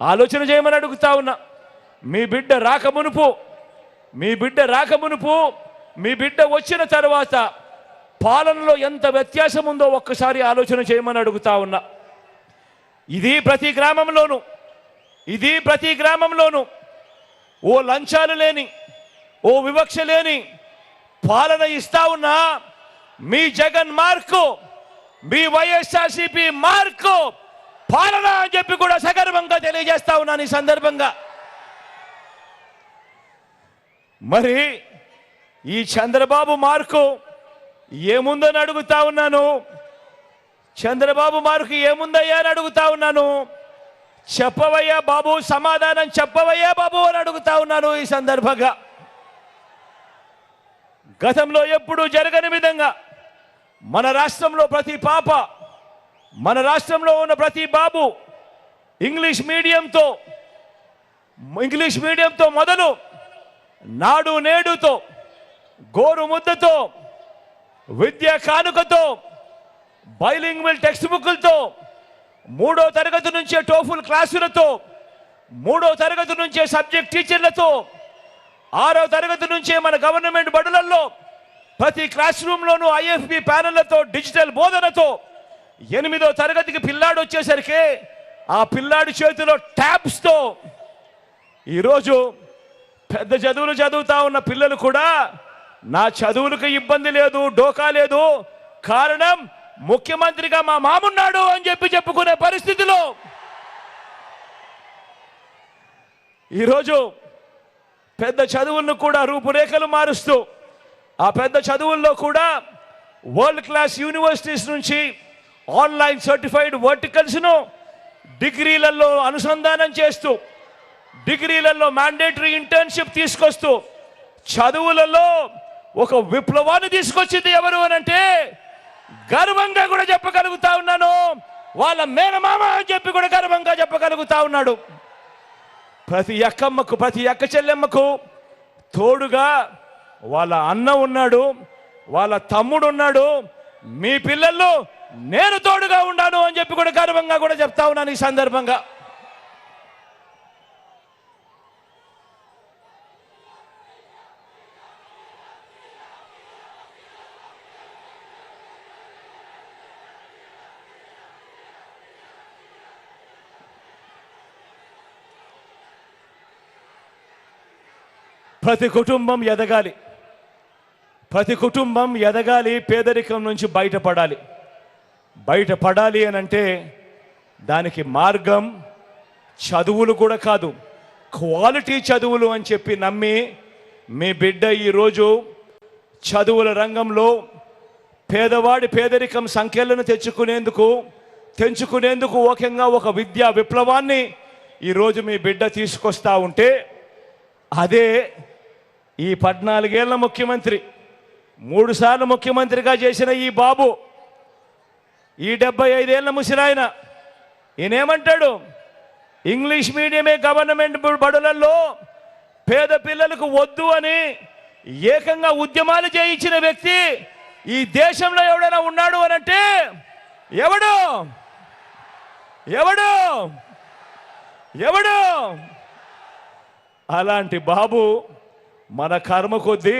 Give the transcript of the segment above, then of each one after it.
ఆలోచన చేయమని అడుగుతా ఉన్నా. మీ బిడ్డ రాక మునుపు మీ బిడ్డ రాక మునుపు మీ బిడ్డ వచ్చిన తర్వాత పాలనలో ఎంత వ్యత్యాసం ఉందో ఒక్కసారి ఆలోచన చేయమని అడుగుతా ఉన్నా. ఇది ప్రతి గ్రామంలోనూ ఇది ప్రతి గ్రామంలోనూ ఓ లంచాలు లేని ఓ వివక్ష లేని పాలన ఇస్తా ఉన్నా. మీ జగన్ మార్కు మీ వైఎస్ఆర్సీపీ మార్కు పాలన అని చెప్పి కూడా సగర్వంగా తెలియజేస్తా ఉన్నాను ఈ సందర్భంగా. మరి ఈ చంద్రబాబు మార్కు ఏముందని అడుగుతా ఉన్నాను? చంద్రబాబు మార్కు ఏముందయ్యా అని అడుగుతా ఉన్నాను? చెప్పవయ్యా బాబు సమాధానం చెప్పవయ్యా బాబు అని అడుగుతా ఉన్నాను ఈ సందర్భంగా. గతంలో ఎప్పుడూ జరగని విధంగా మన రాష్ట్రంలో ప్రతి పాప మన రాష్ట్రంలో ఉన్న ప్రతి బాబు ఇంగ్లీష్ మీడియంతో ఇంగ్లీష్ మీడియంతో మొదలు నాడు నేడుతో గోరు ముద్దతో విద్యా కానుకతో బైలింగ్వల్ టెక్స్ట్ బుక్లతో మూడో తరగతి నుంచే టోఫుల్ క్లాసులతో మూడో తరగతి నుంచే సబ్జెక్ట్ టీచర్లతో ఆరో తరగతి నుంచే మన గవర్నమెంట్ బడులలో ప్రతి క్లాస్ రూమ్లోనూ ఐఎఫ్బి ప్యానెళ్ళతో డిజిటల్ బోధనతో ఎనిమిదో తరగతికి పిల్లాడు వచ్చేసరికి ఆ పిల్లాడి చేతిలో ట్యాబ్స్తో ఈరోజు పెద్ద చదువులు చదువుతా ఉన్న పిల్లలు కూడా నా చదువులకు ఇబ్బంది లేదు డోకా లేదు. కారణం ముఖ్యమంత్రిగా మా మామున్నాడు అని చెప్పి చెప్పుకునే పరిస్థితిలో ఈరోజు పెద్ద చదువులను కూడా రూపురేఖలు మారుస్తూ ఆ పెద్ద చదువుల్లో కూడా వరల్డ్ క్లాస్ యూనివర్సిటీస్ నుంచి ఆన్లైన్ సర్టిఫైడ్ వర్టికల్స్ను డిగ్రీలలో అనుసంధానం చేస్తూ డిగ్రీలలో మ్యాండేటరీ ఇంటర్న్షిప్ తీసుకొస్తూ చదువులలో ఒక విప్లవాన్ని తీసుకొచ్చింది ఎవరు అని అంటే గర్వంగా కూడా చెప్పగలుగుతా ఉన్నాను. వాళ్ళ మేనమామ అని చెప్పి కూడా గర్వంగా చెప్పగలుగుతా ఉన్నాడు. ప్రతి అక్కమ్మకు ప్రతి అక్క చెల్లెమ్మకు తోడుగా వాళ్ళ అన్న ఉన్నాడు వాళ్ళ తమ్ముడు ఉన్నాడు మీ పిల్లలు నేను తోడుగా ఉన్నాను అని చెప్పి కూడా గర్వంగా కూడా చెప్తా ఉన్నాను ఈ సందర్భంగా. ప్రతి కుటుంబం ఎదగాలి. ప్రతి కుటుంబం ఎదగాలి పేదరికం నుంచి బయటపడాలి. బయటపడాలి అని అంటే దానికి మార్గం చదువులు కూడా కాదు. క్వాలిటీ చదువులు అని చెప్పి నమ్మి మీ బిడ్డ ఈరోజు చదువుల రంగంలో పేదవాడి పేదరికం సంఖ్యలను తెచ్చుకునేందుకు తెంచుకునేందుకు ఓకంగా ఒక విద్యా విప్లవాన్ని ఈరోజు మీ బిడ్డ తీసుకొస్తా ఉంటే అదే ఈ పద్నాలుగేళ్ళ ముఖ్యమంత్రి మూడుసార్లు ముఖ్యమంత్రిగా చేసిన ఈ బాబు ఈ డెబ్బై ఐదేళ్ళ ముసిరాయన ఈయనేమంటాడు? ఇంగ్లీష్ మీడియమే గవర్నమెంట్ బడులలో పేద పిల్లలకు వద్దు అని ఏకంగా ఉద్యమాలు చేయించిన వ్యక్తి ఈ దేశంలో ఎవడైనా ఉన్నాడు అని అంటే ఎవడు? ఎవడు? ఎవడు? అలాంటి బాబు మన కర్మ కొద్దీ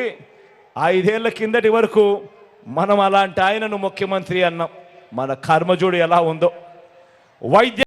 ఐదేళ్ళ కిందటి వరకు మనం అలాంటి ఆయనను ముఖ్యమంత్రి అన్నాం. మన కర్మ ఎలా ఉందో. వైద్య